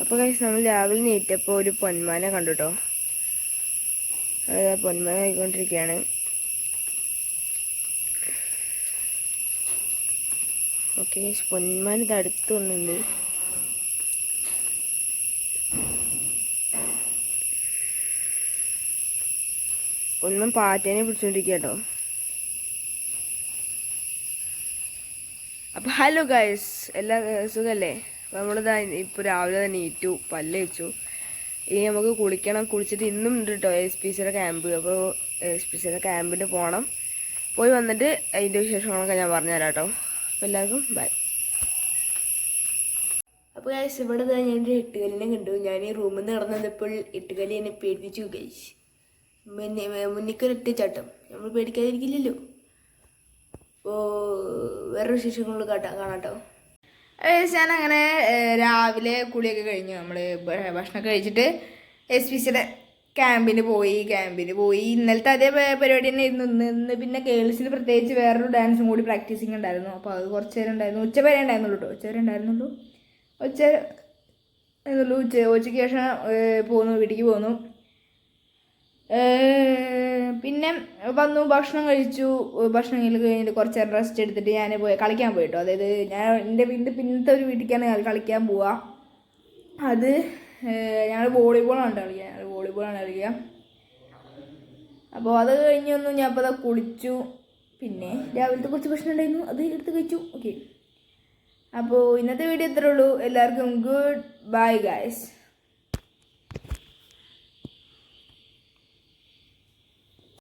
അപ്പോൾ കഴിച്ച് നമ്മൾ രാവിലെ നീറ്റപ്പോൾ ഒരു പൊന്മാനെ കണ്ടു കേട്ടോ അതായത് പൊന്മാന ആയിക്കൊണ്ടിരിക്കുകയാണ് ഓക്കെ പൊന്മാൻ ഇത് അടുത്ത് വന്നിട്ടുണ്ട്. പൊന്മാൻ പാറ്റേനെ പിടിച്ചോണ്ടിരിക്കുക കേട്ടോ അപ്പോൾ ഹലോ ഗൈസ് എല്ലാ സുഖല്ലേ? നമ്മളിതാ ഇപ്പോൾ രാവിലെ തന്നെ ഏറ്റു പല്ല് വെച്ചു ഇനി നമുക്ക് കുളിക്കണം. കുളിച്ചിട്ട് ഇന്നും ഉണ്ട് കേട്ടോ എസ് പി സിയുടെ ക്യാമ്പ് അപ്പോൾ എസ് പി സിയുടെ ക്യാമ്പിന് പോകണം പോയി വന്നിട്ട് അതിന്റെ വിശേഷങ്ങളൊക്കെ ഞാൻ പറഞ്ഞുതരാം കേട്ടോ അപ്പോൾ എല്ലാവർക്കും ബൈ അപ്പോൾ ഗൈസ് ഇവിടെ ഞാൻ ഒരു എട്ടുകല്ലിനെ കണ്ടു. ഞാൻ ഈ റൂമിൽ നിന്ന് കിടന്നപ്പോൾ എട്ടുകല്ലി എന്നെ പേടിപ്പിച്ചു ഗൈസ് മുന്നിക്കൊരു ചട്ടം. നമ്മൾ പേടിക്കാതിരിക്കില്ലല്ലോ. അപ്പോൾ വേറെ വിശേഷങ്ങൾ കാണാം കാണാട്ടോ. ഞാൻ അങ്ങനെ രാവിലെ കുളിയൊക്കെ കഴിഞ്ഞു. നമ്മൾ ഭക്ഷണം കഴിച്ചിട്ട് എസ് പി സിയുടെ ക്യാമ്പിന് പോയി ക്യാമ്പിന് പോയി. ഇന്നലത്തെ അതേ പരിപാടി തന്നെ ഇരുന്നു ഇന്ന് പിന്നെ ഗേൾസിന് പ്രത്യേകിച്ച് വേറൊരു ഡാൻസും കൂടി പ്രാക്ടീസിങ് ഉണ്ടായിരുന്നു. അപ്പോൾ അത് കുറച്ച് നേരം ഉണ്ടായിരുന്നു. ഉച്ച വരെ ഉണ്ടായിരുന്നുള്ളൂ കേട്ടോ ഉച്ച വരെ ഉണ്ടായിരുന്നുള്ളൂ. ഉച്ച ഉച്ച ഉച്ചയ്ക്ക് ശേഷം പോന്നു വീട്ടിലേക്ക് പോന്നു. പിന്നെ വന്നു ഭക്ഷണം കഴിച്ചു. ഭക്ഷണം കഴിഞ്ഞിട്ട് കുറച്ച് നേരം റെസ്റ്റ് എടുത്തിട്ട് ഞാൻ പോയി കളിക്കാൻ പോയിട്ടോ അതായത് ഞാൻ എന്റെ വീടിന്റെ പിന്നത്തെ ഒരു വീട്ടിലേക്കാണ് കളി- കളിക്കാൻ പോവുക അത് ഞങ്ങൾ വോളിബോളാണ് കളിക്കുക. ഞങ്ങൾ വോളിബോളാണ് കളിക്കുക. അപ്പോൾ അത് കഴിഞ്ഞൊന്നും ഞാൻ അപ്പോൾ അത് കുളിച്ചു. പിന്നെ രാവിലത്തെ കുറച്ച് ഭക്ഷണം ഉണ്ടായിരുന്നു. അത് എടുത്ത് കഴിച്ചു. ഓക്കെ അപ്പോൾ ഇന്നത്തെ വീഡിയോ ഇത്രേ ഉള്ളൂ. എല്ലാവർക്കും ഗുഡ് ബൈ ഗായ്സ്